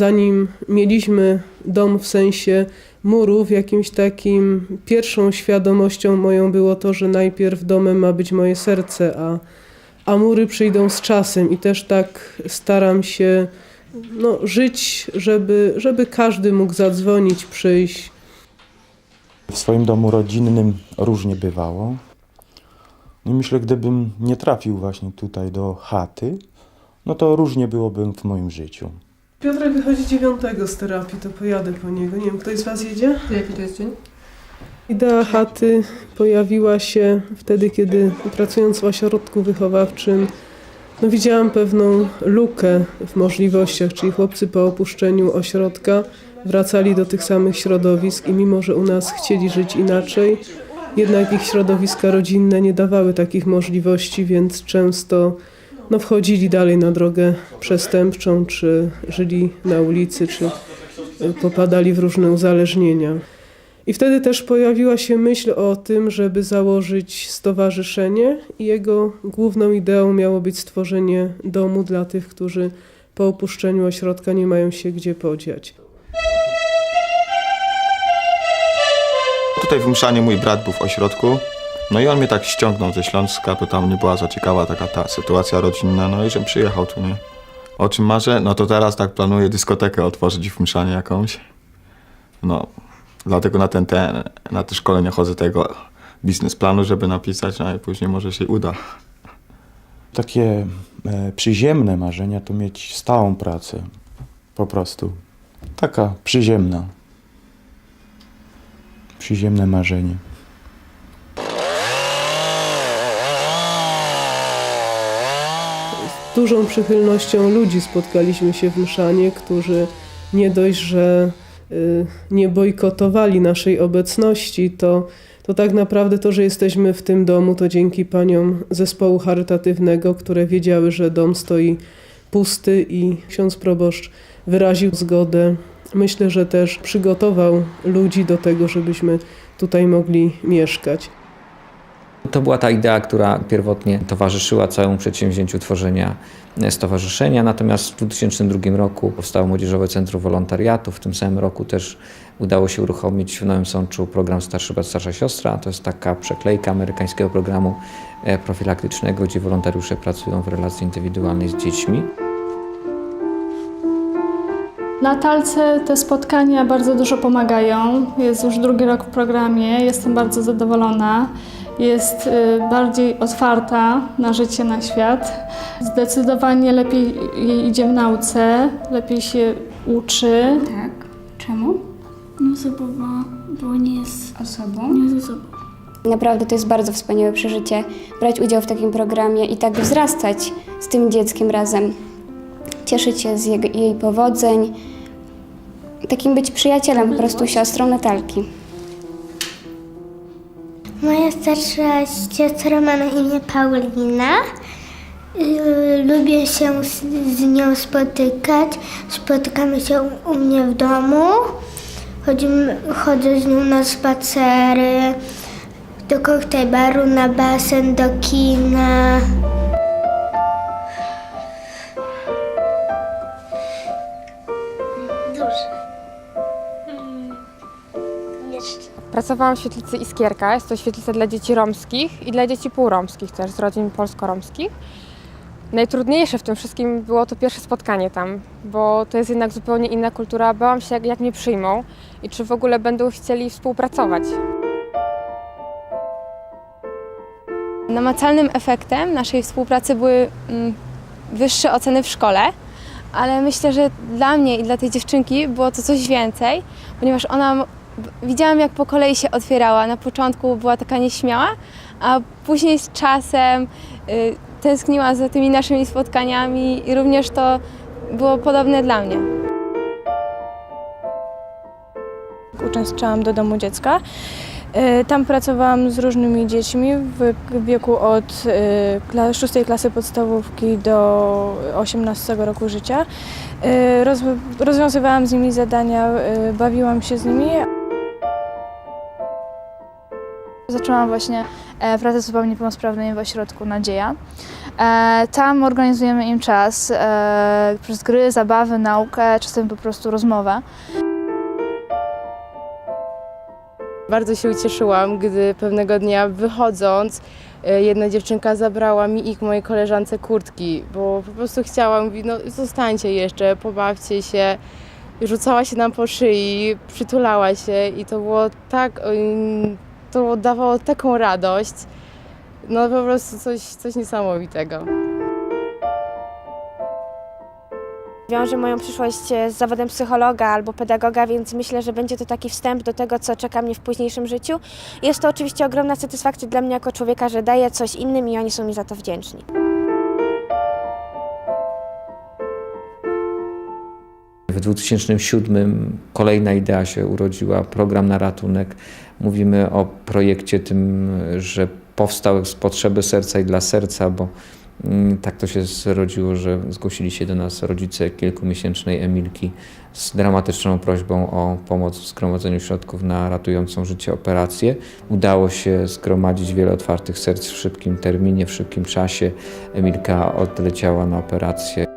zanim mieliśmy dom w sensie murów, jakimś takim pierwszą świadomością moją było to, że najpierw domem ma być moje serce, a, a mury przyjdą z czasem i też tak staram się no, żyć, żeby, żeby każdy mógł zadzwonić, przyjść. W swoim domu rodzinnym różnie bywało. No i myślę, gdybym nie trafił właśnie tutaj do chaty, no to różnie byłoby w moim życiu. Piotrek wychodzi dziewiątego z terapii, to pojadę po niego. Nie wiem, ktoś z Was jedzie? Jaki to jest dzień? Idea chaty pojawiła się wtedy, kiedy pracując w ośrodku wychowawczym, no widziałam pewną lukę w możliwościach, czyli chłopcy po opuszczeniu ośrodka wracali do tych samych środowisk i mimo, że u nas chcieli żyć inaczej, jednak ich środowiska rodzinne nie dawały takich możliwości, więc często no, wchodzili dalej na drogę przestępczą, czy żyli na ulicy, czy popadali w różne uzależnienia. I wtedy też pojawiła się myśl o tym, żeby założyć stowarzyszenie i jego główną ideą miało być stworzenie domu dla tych, którzy po opuszczeniu ośrodka nie mają się gdzie podziać. Tutaj w Mszanie mój brat był w ośrodku, no i on mnie tak ściągnął ze Śląska, bo tam nie była za ciekawa taka ta sytuacja rodzinna, no i żebym przyjechał tu, nie? O czym marzę? No to teraz tak planuję dyskotekę otworzyć w Mszanie jakąś. No, dlatego na ten, ten na te szkolenia chodzę tego biznesplanu, żeby napisać, no i później może się uda. Takie e, przyziemne marzenia to mieć stałą pracę. Po prostu. Taka przyziemna. Przyziemne marzenie. Z dużą przychylnością ludzi spotkaliśmy się w Mszanie, którzy nie dość, że nie bojkotowali naszej obecności, to, to tak naprawdę to, że jesteśmy w tym domu, to dzięki paniom zespołu charytatywnego, które wiedziały, że dom stoi pusty i ksiądz proboszcz wyraził zgodę. Myślę, że też przygotował ludzi do tego, żebyśmy tutaj mogli mieszkać. To była ta idea, która pierwotnie towarzyszyła całemu przedsięwzięciu tworzenia e, stowarzyszenia. Natomiast w 2002 roku powstało Młodzieżowe Centrum Wolontariatu. W tym samym roku też udało się uruchomić w Nowym Sączu program Starszy Brat, Starsza Siostra. To jest taka przeklejka amerykańskiego programu e, profilaktycznego, gdzie wolontariusze pracują w relacji indywidualnej z dziećmi. Na Talce te spotkania bardzo dużo pomagają. Jest już drugi rok w programie, jestem bardzo zadowolona. Jest y, bardziej otwarta na życie, na świat. Zdecydowanie lepiej jej idzie w nauce, lepiej się uczy. Tak. Czemu? No osobowa, bo nie jest, Osobą? nie jest osobą. Naprawdę to jest bardzo wspaniałe przeżycie brać udział w takim programie i tak wzrastać z tym dzieckiem razem. Cieszyć się z jego, jej powodzeń, takim być przyjacielem, po prostu siostrą Natalki. Moja starsza siostra ma na imię Paulina. Yy, Lubię się z, z nią spotykać. Spotykamy się u mnie w domu. Chodzimy, chodzę z nią na spacery, do koktajbaru, na basen, do kina. Pracowałam w świetlicy Iskierka. Jest to świetlica dla dzieci romskich i dla dzieci półromskich też, z rodzin polsko-romskich. Najtrudniejsze w tym wszystkim było to pierwsze spotkanie tam, bo to jest jednak zupełnie inna kultura. Bałam się, jak, mnie przyjmą i czy w ogóle będą chcieli współpracować. Namacalnym efektem naszej współpracy były mm, wyższe oceny w szkole, ale myślę, że dla mnie i dla tej dziewczynki było to coś więcej, ponieważ ona, widziałam jak po kolei się otwierała. Na początku była taka nieśmiała, a później z czasem y, tęskniła za tymi naszymi spotkaniami i również to było podobne dla mnie. uczęszczałam do domu dziecka. E, Tam pracowałam z różnymi dziećmi w wieku od kla- szóstej klasy podstawówki do 18 roku życia. Roz- rozwiązywałam z nimi zadania, e, bawiłam się z nimi. Zaczęłam właśnie e, pracę z osobami niepełnosprawnymi w ośrodku Nadzieja. E, tam organizujemy im czas e, przez gry, zabawy, naukę, czasem po prostu rozmowę. Bardzo się ucieszyłam, gdy pewnego dnia wychodząc, e, jedna dziewczynka zabrała mi i mojej koleżance kurtki, bo po prostu chciała, mówi, no zostańcie jeszcze, pobawcie się. Rzucała się nam po szyi, przytulała się i to było tak, to dawało taką radość. No po prostu coś, coś niesamowitego. Wiążę moją przyszłość z zawodem psychologa albo pedagoga, więc myślę, że będzie to taki wstęp do tego, co czeka mnie w późniejszym życiu. Jest to oczywiście ogromna satysfakcja dla mnie jako człowieka, że daję coś innym i oni są mi za to wdzięczni. W 2007 kolejna idea się urodziła, program na ratunek. Mówimy o projekcie tym, że powstał z potrzeby serca i dla serca, bo mm, tak to się zrodziło, że zgłosili się do nas rodzice kilkumiesięcznej Emilki z dramatyczną prośbą o pomoc w zgromadzeniu środków na ratującą życie operację. Udało się zgromadzić wiele otwartych serc w szybkim terminie, w szybkim czasie. Emilka odleciała na operację.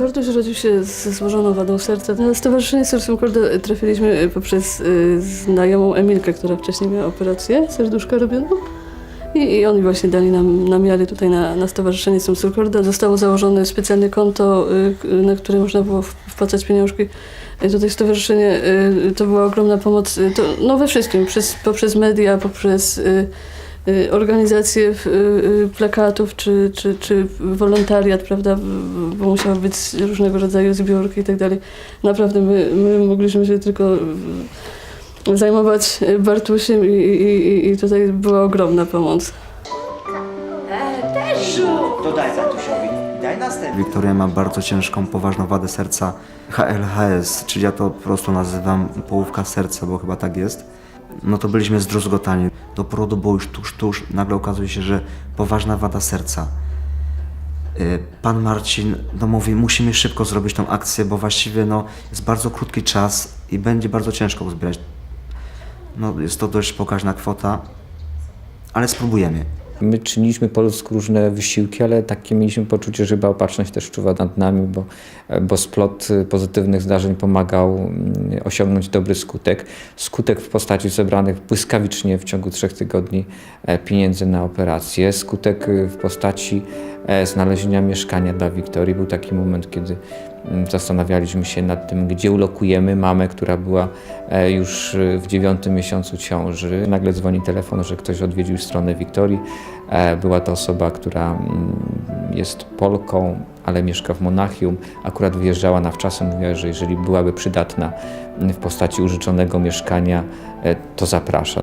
Bartosz urodził się ze złożoną wadą serca. Na Stowarzyszenie Sercem Korda trafiliśmy poprzez y, znajomą Emilkę, która wcześniej miała operację serduszka robioną. I, I oni właśnie dali nam namiary tutaj na, na Stowarzyszenie Sercem Korda. Zostało założone specjalne konto, y, na które można było wpłacać pieniążki. Y, Tutaj stowarzyszenie y, to była ogromna pomoc, y, to, no we wszystkim, przez, poprzez media, poprzez y, y, organizację y, y, plakatów czy, czy, czy wolontariat, prawda, bo musiały być różnego rodzaju zbiórki i tak dalej. Naprawdę my, my mogliśmy się tylko y, zajmować Bartusiem i, i, i, i tutaj była ogromna pomoc. Bartusiowi. Daj następny. Wiktoria ma bardzo ciężką, poważną wadę serca HLHS, czyli ja to po prostu nazywam połówka serca, bo chyba tak jest. No to byliśmy zdruzgotani. Do porodu było już tuż, tuż. Nagle okazuje się, że poważna wada serca. Y, Pan Marcin no mówi, musimy szybko zrobić tą akcję, bo właściwie no, jest bardzo krótki czas i będzie bardzo ciężko uzbierać. No, jest to dość pokaźna kwota, ale spróbujemy. My czyniliśmy po ludzku różne wysiłki, ale takie mieliśmy poczucie, że chyba opatrzność też czuwa nad nami, bo, bo splot pozytywnych zdarzeń pomagał mm, osiągnąć dobry skutek. Skutek w postaci zebranych błyskawicznie w ciągu trzech tygodni e, pieniędzy na operację. Skutek y, w postaci e, znalezienia mieszkania dla Wiktorii. Był taki moment, kiedy zastanawialiśmy się nad tym, gdzie ulokujemy mamę, która była e, już y, w dziewiątym miesiącu ciąży. Nagle dzwoni telefon, że ktoś odwiedził stronę Wiktorii. E, Była to osoba, która mm, jest Polką, ale mieszka w Monachium. Akurat wyjeżdżała na wczasy, mówiła, że jeżeli byłaby przydatna mm, w postaci użyczonego mieszkania, e, to zaprasza.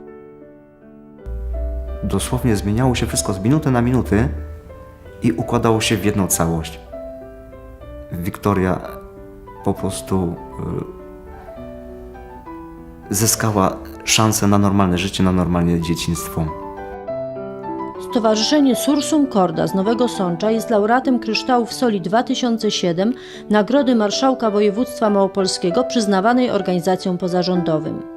dosłownie zmieniało się wszystko z minuty na minuty i układało się w jedną całość. Wiktoria po prostu y, zyskała szansę na normalne życie, na normalne dzieciństwo. Stowarzyszenie Sursum Corda z Nowego Sącza jest laureatem Kryształów Soli 2007 Nagrody Marszałka Województwa Małopolskiego przyznawanej organizacjom pozarządowym.